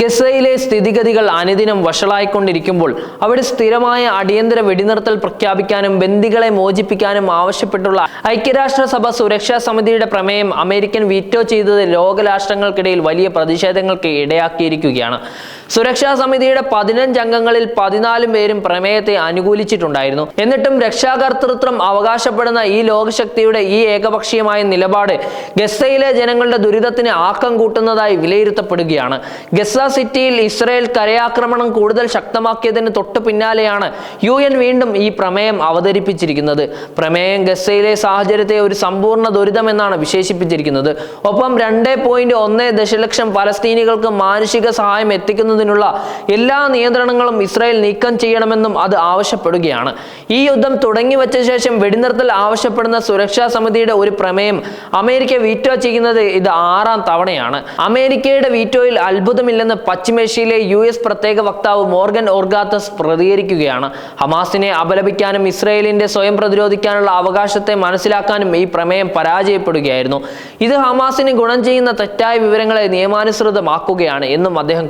ഗസയിലെ സ്ഥിതിഗതികൾ അനുദിനം വഷളായിക്കൊണ്ടിരിക്കുമ്പോൾ അവിടെ സ്ഥിരമായ അടിയന്തര വെടിനിർത്തൽ പ്രഖ്യാപിക്കാനും ബന്ദികളെ മോചിപ്പിക്കാനും ആവശ്യപ്പെട്ടുള്ള ഐക്യരാഷ്ട്രസഭ സുരക്ഷാ സമിതിയുടെ പ്രമേയം അമേരിക്കൻ വീറ്റോ ചെയ്തത് ലോകരാഷ്ട്രങ്ങൾക്കിടയിൽ വലിയ പ്രതിഷേധങ്ങൾക്ക് ഇടയാക്കിയിരിക്കുകയാണ്. സുരക്ഷാ സമിതിയുടെ പതിനഞ്ച് അംഗങ്ങളിൽ പതിനാലും പേരും പ്രമേയത്തെ അനുകൂലിച്ചിട്ടുണ്ടായിരുന്നു. എന്നിട്ടും രക്ഷാകർത്തൃത്വം അവകാശപ്പെടുന്ന ഈ ലോകശക്തിയുടെ ഈ ഏകപക്ഷീയമായ നിലപാട് ഗസയിലെ ജനങ്ങളുടെ ദുരിതത്തിന് ആക്കം കൂട്ടുന്നതായി വിലയിരുത്തപ്പെടുകയാണ്. ഗസ സിറ്റിയിൽ ഇസ്രയേൽ കരയാക്രമണം കൂടുതൽ ശക്തമാക്കിയതിന് തൊട്ടു പിന്നാലെയാണ് യു എൻ വീണ്ടും ഈ പ്രമേയം അവതരിപ്പിച്ചിരിക്കുന്നത്. പ്രമേയം ഗസയിലെ സാഹചര്യത്തെ ഒരു സമ്പൂർണ ദുരിതമെന്നാണ് വിശേഷിപ്പിച്ചിരിക്കുന്നത്. ഒപ്പം രണ്ട് പോയിന്റ് ഒന്ന് ദശലക്ഷം പലസ്തീനികൾക്ക് മാനുഷിക സഹായം എത്തിക്കുന്നതിനുള്ള എല്ലാ നിയന്ത്രണങ്ങളും ഇസ്രായേൽ നീക്കം ചെയ്യണമെന്നും അത് ആവശ്യപ്പെടുകയാണ്. ഈ യുദ്ധം തുടങ്ങി വച്ച ശേഷം വെടിനിർത്തൽ ആവശ്യപ്പെടുന്ന സുരക്ഷാ സമിതിയുടെ ഒരു പ്രമേയം അമേരിക്ക വീറ്റോ ചെയ്യുന്നത് ഇത് ആറാം തവണയാണ്. അമേരിക്കയുടെ വീറ്റോയിൽ അത്ഭുതമില്ലെന്ന് പശ്ചിമേഷ്യയിലെ യു എസ് പ്രത്യേക വക്താവ് മോർഗൻ ഓർഗാത്തസ് പ്രതികരിക്കുകയാണ്. ഹമാസിനെ അപലപിക്കാനും ഇസ്രായേലിന്റെ സ്വയം പ്രതിരോധിക്കാനുള്ള അവകാശത്തെ മനസ്സിലാക്കാനും ഈ പ്രമേയം പരാജയപ്പെടുകയായിരുന്നു. ഇത് ഹമാസിന് ഗുണം ചെയ്യുന്ന തെറ്റായ വിവരങ്ങളെ നിയമാനുസൃതമാക്കുകയാണ് എന്നും അദ്ദേഹം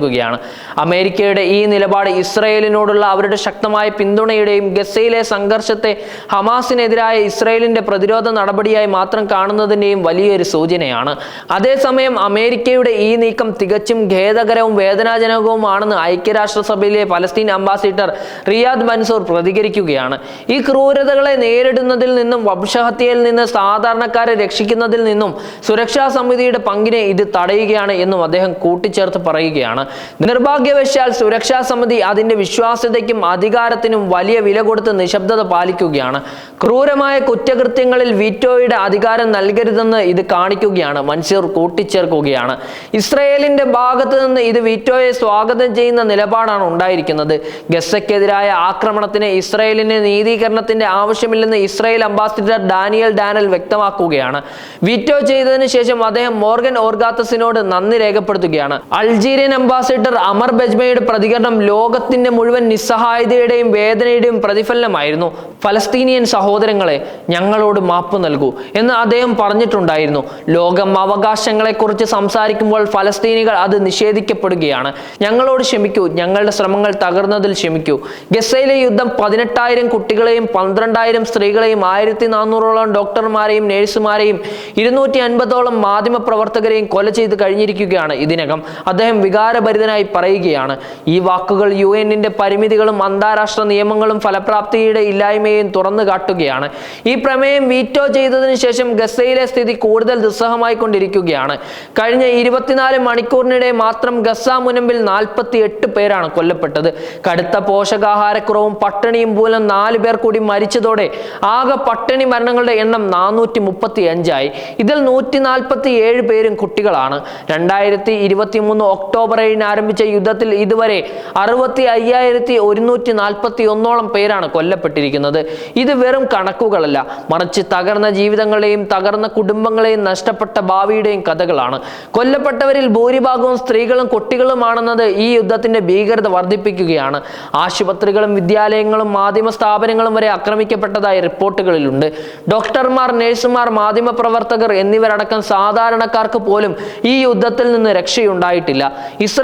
കൂട്ടിച്ചേർക്കുകയാണ് അമേരിക്കയുടെ ഈ നിലപാട് ഇസ്രയേലിനോടുള്ള അവരുടെ ശക്തമായ പിന്തുണയുടെയും ഗസയിലെ സംഘർഷത്തെ ഹമാസിനെതിരായ ഇസ്രയേലിന്റെ പ്രതിരോധ നടപടിയായി മാത്രം കാണുന്നതിന്റെയും വലിയൊരു സൂചനയാണ്. അതേസമയം അമേരിക്കയുടെ ഈ നീക്കം തികച്ചും ഖേദകരവും വേദനാജനകവുമാണെന്ന് ഐക്യരാഷ്ട്രസഭയിലെ പലസ്തീൻ അംബാസിഡർ റിയാദ് മൻസൂർ പ്രതികരിക്കുകയാണ്. ഈ ക്രൂരതകളെ നേരിടുന്നതിൽ നിന്നും വംശഹത്യയിൽ നിന്ന് സാധാരണക്കാരെ രക്ഷിക്കുന്നതിൽ നിന്നും സുരക്ഷാ സമിതിയുടെ പങ്കിനെ ഇത് തടയുകയാണ് എന്നും അദ്ദേഹം കൂട്ടിച്ചേർത്ത് പറയുകയാണ്. നിർഭാഗ്യവശാൽ സുരക്ഷാ സമിതി അതിന്റെ വിശ്വാസ്യതയ്ക്കും അധികാരത്തിനും വലിയ വില കൊടുത്ത് നിശബ്ദത പാലിക്കുകയാണ്. ക്രൂരമായ കുറ്റകൃത്യങ്ങളിൽ വിറ്റോയുടെ അധികാരം നൽകരുതെന്ന് ഇത് കാണിക്കുകയാണ്. മൻസൂർ കൂട്ടിച്ചേർക്കുകയാണ്. ഇസ്രയേലിന്റെ ഭാഗത്ത് നിന്ന് ഇത് വിറ്റോയെ സ്വാഗതം ചെയ്യുന്ന നിലപാടാണ് ഉണ്ടായിരിക്കുന്നത്. ഗസയ്ക്കെതിരായ ആക്രമണത്തിന് ഇസ്രയേലിന് നീതീകരണത്തിന്റെ ആവശ്യമില്ലെന്ന് ഇസ്രയേൽ അംബാസിഡർ ഡാനിയൽ ഡാനൽ വ്യക്തമാക്കുകയാണ്. വിറ്റോ ചെയ്തതിനു ശേഷം അദ്ദേഹം മോർഗൻ ഓർഗാത്തസിനോട് നന്ദി രേഖപ്പെടുത്തുകയാണ്. അൾജീരിയൻ അംബാസിഡർ അമർ ബജ്മയുടെ പ്രതികരണം ലോകത്തിന്റെ മുഴുവൻ നിസ്സഹായതയുടെയും വേദനയുടെയും പ്രതിഫലനമായിരുന്നു. ഫലസ്തീനിയൻ സഹോദരങ്ങളെ ഞങ്ങളോട് മാപ്പ് നൽകൂ എന്ന് അദ്ദേഹം പറഞ്ഞിട്ടുണ്ടായിരുന്നു. ലോകം അവകാശങ്ങളെക്കുറിച്ച് സംസാരിക്കുമ്പോൾ ഫലസ്തീനികൾ അത് നിഷേധിക്കപ്പെടുകയാണ്. ഞങ്ങളോട് ക്ഷമിക്കൂ ഞങ്ങളുടെ ശ്രമങ്ങൾ തകർന്നതിൽ ക്ഷമിക്കൂ. ഗസയിലെ യുദ്ധം പതിനെട്ടായിരം കുട്ടികളെയും പന്ത്രണ്ടായിരം സ്ത്രീകളെയും ആയിരത്തി നാനൂറോളം ഡോക്ടർമാരെയും നഴ്സുമാരെയും ഇരുന്നൂറ്റി അൻപതോളം മാധ്യമ പ്രവർത്തകരെയും കൊല ചെയ്ത് കഴിഞ്ഞിരിക്കുകയാണ് ഇതിനകം. അദ്ദേഹം വികാരഭരിതനായി പറയുകയാണ്. ഈ വാക്കുകൾ യു എന്നിന്റെ പരിമിതികളും അന്താരാഷ്ട്ര നിയമങ്ങളും ഫലപ്രാപ്തിയുടെ ഇല്ലായ്മയും തുറന്നു കാട്ടുകയാണ്. ഈ പ്രമേയം വീറ്റോ ചെയ്തതിനു ശേഷം ഗസയിലെ സ്ഥിതി കൂടുതൽ ദുസ്സഹമായി കൊണ്ടിരിക്കുകയാണ്. കഴിഞ്ഞ ഇരുപത്തിനാല് മണിക്കൂറിനിടെ മാത്രം ഗസ മുനമ്പിൽ നാൽപ്പത്തി എട്ട് പേരാണ് കൊല്ലപ്പെട്ടത്. കടുത്ത പോഷകാഹാരക്കുറവും പട്ടിണിയും മൂലം നാല് പേർ കൂടി മരിച്ചതോടെ ആകെ പട്ടിണി മരണങ്ങളുടെ എണ്ണം നാനൂറ്റി മുപ്പത്തി അഞ്ചായി ഇതിൽ നൂറ്റി നാൽപ്പത്തി ഏഴ് പേരും കുട്ടികളാണ്. രണ്ടായിരത്തി ഇരുപത്തി മൂന്ന് ഒക്ടോബർ ഏഴിന് ആരംഭിച്ച യുദ്ധത്തിൽ ഇതുവരെ അറുപത്തി അയ്യായിരത്തി ഒരുന്നൂറ്റി നാൽപ്പത്തി ഒന്നോളം പേരാണ് കൊല്ലപ്പെട്ടിരിക്കുന്നത്. ഇത് വെറും കണക്കുകളല്ല. മറിച്ച് തകർന്ന ജീവിതങ്ങളെയും തകർന്ന കുടുംബങ്ങളെയും നഷ്ടപ്പെട്ട ഭാവിയുടെയും കഥകളാണ്. കൊല്ലപ്പെട്ടവരിൽ ഭൂരിഭാഗവും സ്ത്രീകളും കുട്ടികളുമാണെന്നത് ഈ യുദ്ധത്തിന്റെ ഭീകരത വർദ്ധിപ്പിക്കുകയാണ്. ആശുപത്രികളും വിദ്യാലയങ്ങളും മാധ്യമ സ്ഥാപനങ്ങളും വരെ ആക്രമിക്കപ്പെട്ടതായി റിപ്പോർട്ടുകളിലുണ്ട്. ഡോക്ടർമാർ നഴ്സുമാർ മാധ്യമ പ്രവർത്തകർ എന്നിവരടക്കം സാധാരണക്കാർക്ക് പോലും ഈ യുദ്ധത്തിൽ നിന്ന് രക്ഷയുണ്ടായിട്ടില്ല.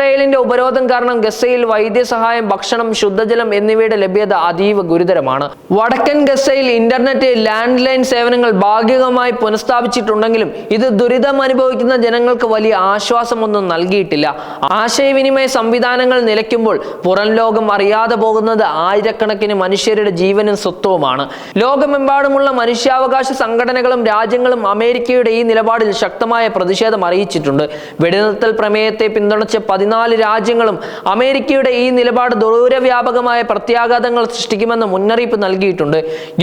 ഇസ്രയേലിന്റെ ഉപരോധം കാരണം ഗസയിൽ വൈദ്യസഹായം ഭക്ഷണം ശുദ്ധജലം എന്നിവയുടെ ലഭ്യത അതീവ ഗുരുതരമാണ്. വടക്കൻ ഗസയിൽ ഇന്റർനെറ്റ് ലാൻഡ് ലൈൻ സേവനങ്ങൾ ഭാഗികമായി പുനഃസ്ഥാപിച്ചിട്ടുണ്ടെങ്കിലും ഇത് ദുരിതം അനുഭവിക്കുന്ന ജനങ്ങൾക്ക് വലിയ ആശ്വാസമൊന്നും നൽകിയിട്ടില്ല. ആശയവിനിമയ സംവിധാനങ്ങൾ നിലയ്ക്കുമ്പോൾ പുറം ലോകം അറിയാതെ പോകുന്നത് ആയിരക്കണക്കിന് മനുഷ്യരുടെ ജീവനും സ്വത്വവുമാണ്. ലോകമെമ്പാടുമുള്ള മനുഷ്യാവകാശ സംഘടനകളും രാജ്യങ്ങളും അമേരിക്കയുടെ ഈ നിലപാടിൽ ശക്തമായ പ്രതിഷേധം അറിയിച്ചിട്ടുണ്ട്. വെടിനിർത്തൽ പ്രമേയത്തെ പിന്തുണച്ച് പതിനാല് രാജ്യങ്ങളും അമേരിക്കയുടെ ഈ നിലപാട് ദൂരവ്യാപകമായ പ്രത്യാഘാതങ്ങൾ സൃഷ്ടിക്കുമെന്ന് മുന്നറിയിപ്പ് നൽകിയിട്ടുണ്ട്.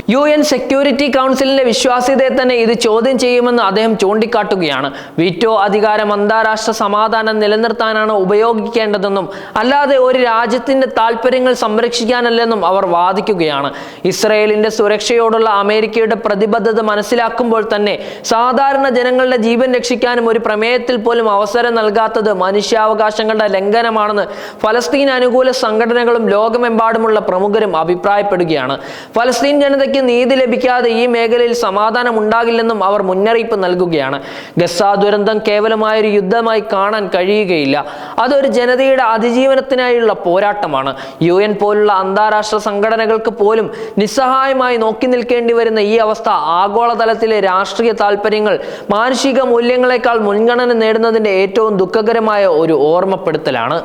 യു എൻ സെക്യൂരിറ്റി കൗൺസിലിന്റെ വിശ്വാസ്യതയെ തന്നെ ഇത് ചോദ്യം ചെയ്യുമെന്ന് അദ്ദേഹം ചൂണ്ടിക്കാട്ടുകയാണ്. വിറ്റോ അധികാരം അന്താരാഷ്ട്ര സമാധാനം നിലനിർത്താനാണ് ഉപയോഗിക്കേണ്ടതെന്നും അല്ലാതെ ഒരു രാജ്യത്തിന്റെ താല്പര്യങ്ങൾ സംരക്ഷിക്കാനല്ലെന്നും അവർ വാദിക്കുകയാണ്. ഇസ്രയേലിന്റെ സുരക്ഷയോടുള്ള അമേരിക്കയുടെ പ്രതിബദ്ധത മനസ്സിലാക്കുമ്പോൾ തന്നെ സാധാരണ ജനങ്ങളുടെ ജീവൻ രക്ഷിക്കാനും ഒരു പ്രമേയത്തിൽ പോലും അവസരം നൽകാത്തത് മനുഷ്യാവകാശങ്ങളുടെ ലംഘനമാണെന്ന് ഫലസ്തീൻ അനുകൂല സംഘടനകളും ലോകമെമ്പാടുമുള്ള പ്രമുഖരും അഭിപ്രായപ്പെടുകയാണ്. ഫലസ്തീൻ ജനതയ്ക്ക് നീതി ലഭിക്കാതെ ഈ മേഖലയിൽ സമാധാനം ഉണ്ടാകില്ലെന്നും അവർ മുന്നറിയിപ്പ് നൽകുകയാണ്. ഗസ ദുരന്തം കേവലമായൊരു യുദ്ധമായി കാണാൻ കഴിയുകയില്ല. അതൊരു ജനതയുടെ അതിജീവനത്തിനായുള്ള പോരാട്ടമാണ്. യു എൻ പോലുള്ള അന്താരാഷ്ട്ര സംഘടനകൾക്ക് പോലും നിസ്സഹായമായി നോക്കി നിൽക്കേണ്ടി വരുന്ന ഈ അവസ്ഥ ആഗോളതലത്തിലെ രാഷ്ട്രീയ താല്പര്യങ്ങൾ മാനുഷിക മൂല്യങ്ങളെക്കാൾ മുൻഗണന നേടുന്നതിന്റെ ഏറ്റവും ദുഃഖകരമായ ഒരു ഓർമ്മപ്പെടുത്തലാണ്.